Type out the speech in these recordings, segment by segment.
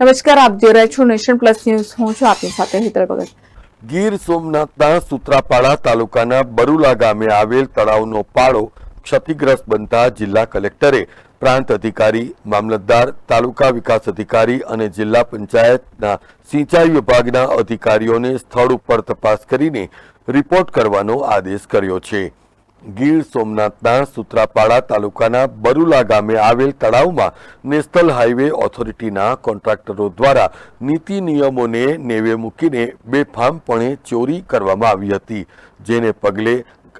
નમસ્કાર, આપ જોઈ રહ્યા છો નેશન પ્લસ ન્યૂઝ. હું છું આપની સાથે હેતલ ભગત. ગીર સોમનાથના સુત્રાપાડા તાલુકાના બરુલા ગામે આવેલ તળાવનો પાળો ક્ષતિગ્રસ્ત બનતા જિલ્લા કલેક્ટરે પ્રાંત અધિકારી, મામલતદાર, તાલુકા વિકાસ અધિકારી અને જિલ્લા પંચાયતના સિંચાઈ વિભાગના અધિકારીઓને સ્થળ ઉપર તપાસ કરીને રિપોર્ટ કરવાનો આદેશ કર્યો છે. ગીર સોમનાથના સુત્રાપાડા તાલુકાના બરુલા ગામે આવેલ તળાવમાં નેશનલ હાઈવે ઓથોરિટીના કોન્ટ્રાક્ટરો દ્વારા નીતિ નિયમોને નેવે મૂકીને બેફામપણે ચોરી કરવામાં આવી હતી, જેને પગલે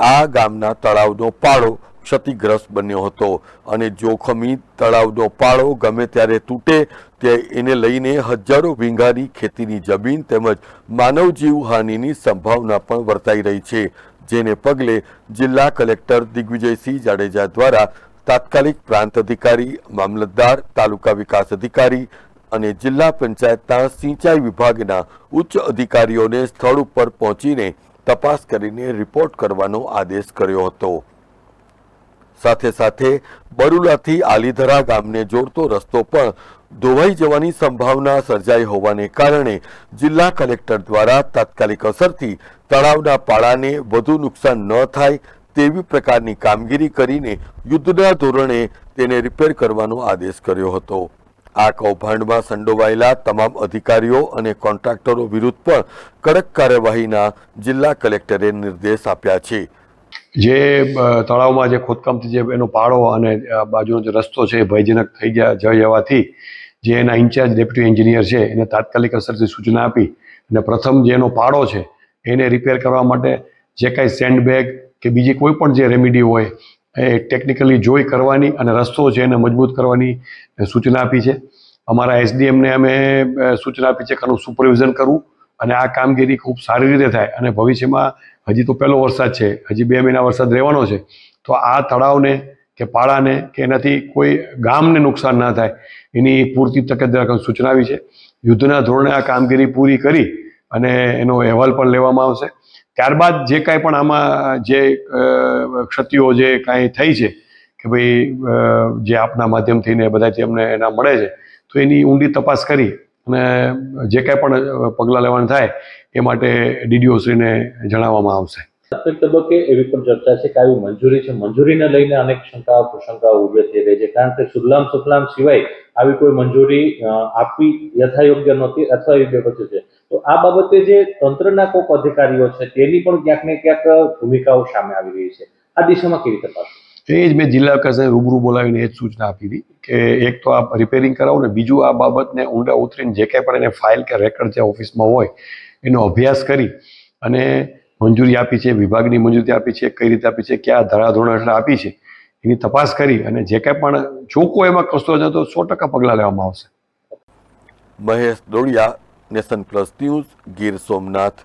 આ ગામના તળાવનો પાળો ક્ષતિગ્રસ્ત બન્યો હતો અને જોખમી તળાવનો પાળો ગમે ત્યારે તૂટે, તે એને લઈને હજારો વીંઘાની ખેતીની જમીન તેમજ માનવ જીવ હાનિની સંભાવના પણ વર્તાઈ રહી છે. જેને પગલે જિલ્લા કલેક્ટર દિગ્વિજયસિંહ જાડેજા દ્વારા તાત્કાલિક પ્રાંત અધિકારી, મામલતદાર, તાલુકા વિકાસ અધિકારી અને જિલ્લા પંચાયતના સિંચાઈ વિભાગના ઉચ્ચ અધિકારીઓને સ્થળ ઉપર પહોંચીને તપાસ કરીને રિપોર્ટ કરવાનો આદેશ કર્યો હતો. સાથે સાથે બરુલાથી આલીધરા ગામને જોડતો રસ્તો પણ ધોવાઈ જવાની સંભાવના સર્જાઈ હોવાને કારણે જિલ્લા કલેક્ટર દ્વારા તાત્કાલિક અસરથી તળાવના પાળાને વધુ નુકસાન ન થાય તેવી પ્રકારની કામગીરી કરીને યુદ્ધના ધોરણે તેને રિપેર કરવાનો આદેશ કર્યો હતો. આ કૌભાંડમાં સંડોવાયેલા તમામ અધિકારીઓ અને કોન્ટ્રાક્ટરો વિરુદ્ધ પણ કડક કાર્યવાહીના જિલ્લા કલેક્ટરે નિર્દેશ આપ્યા છે. જે તળાવમાં જે ખોદકામથી જે એનો પાળો અને બાજુનો જે રસ્તો છે એ ભયજનક થઈ ગયા, જઈ જવાથી જે એના ઇન્ચાર્જ ડેપ્યુટી એન્જિનિયર છે એને તાત્કાલિક અસરથી સૂચના આપી અને પ્રથમ જે એનો પાળો છે એને રિપેર કરવા માટે જે કાંઈ સેન્ડબેગ કે બીજી કોઈ પણ જે રેમિડી હોય એ ટેકનિકલી જોઈ કરવાની અને રસ્તો છે એને મજબૂત કરવાની સૂચના આપી છે. અમારા એસડીએમને અમે સૂચના આપી છે કે આનું સુપરવિઝન કરવું અને આ કામગીરી ખૂબ સારી રીતે થાય અને ભવિષ્યમાં હજી તો પહેલો વરસાદ છે, હજી બે મહિના વરસાદ રહેવાનો છે, તો આ તળાવને કે પાળાને કે એનાથી કોઈ ગામને નુકસાન ના થાય, એની પૂરતી તકેદારી સૂચનાવી છે. યુદ્ધના ધોરણે આ કામગીરી પૂરી કરી અને એનો અહેવાલ પણ લેવામાં આવશે. ત્યારબાદ જે કાંઈ પણ આમાં, જે ક્ષતિઓ જે કાંઈ થઈ છે કે ભાઈ જે આપના માધ્યમથી ને બધાથી અમને એના મળે છે, તો એની ઊંડી તપાસ કરી અને જે કાંઈ પણ પગલાં લેવાનું થાય, એ માટે ડીડીઓ શ્રીને જણાવવામાં આવશે. પ્રાથમિક તબક્કે એવી પણ ચર્ચા છે કે આવી મંજૂરી છે. મંજૂરીને લઈને અનેક શંકાઓ કુશંકાઓ ઊભી થઈ રહી છે. કારણ કે સુજલામ સુફલામ સિવાય આવી કોઈ મંજૂરી આપવી યથાયોગ્ય નહોતી અથવા યોગ્ય પછી છે. તો આ બાબતે જે તંત્રના કોઈક અધિકારીઓ છે, તેની પણ ક્યાંક ને ક્યાંક ભૂમિકાઓ સામે આવી રહી છે. આ દિશામાં કેવી તપાસ એ જ મેં જિલ્લા કક્ષાએ રૂબરૂ બોલાવીને એ જ સૂચના આપી હતી કે એક તો આ રિપેરિંગ કરાવો ને બીજું આ બાબતને ઊંડા ઉતરીને જે કાંઈ પણ એને ફાઇલ કે રેકર્ડ જે ઓફિસમાં હોય એનો અભ્યાસ કરી અને મંજૂરી આપી છે, વિભાગની મંજૂરી આપી છે, કઈ રીતે આપી છે, કયા ધારાધોરણ હેઠળ આપી છે, એની તપાસ કરી અને જે કાંઈ પણ ચોખ્ખો એમાં કસતો હશે તો સો ટકા પગલાં લેવામાં આવશે. Mahesh Dodiya, nation plus news, Gir Somnath.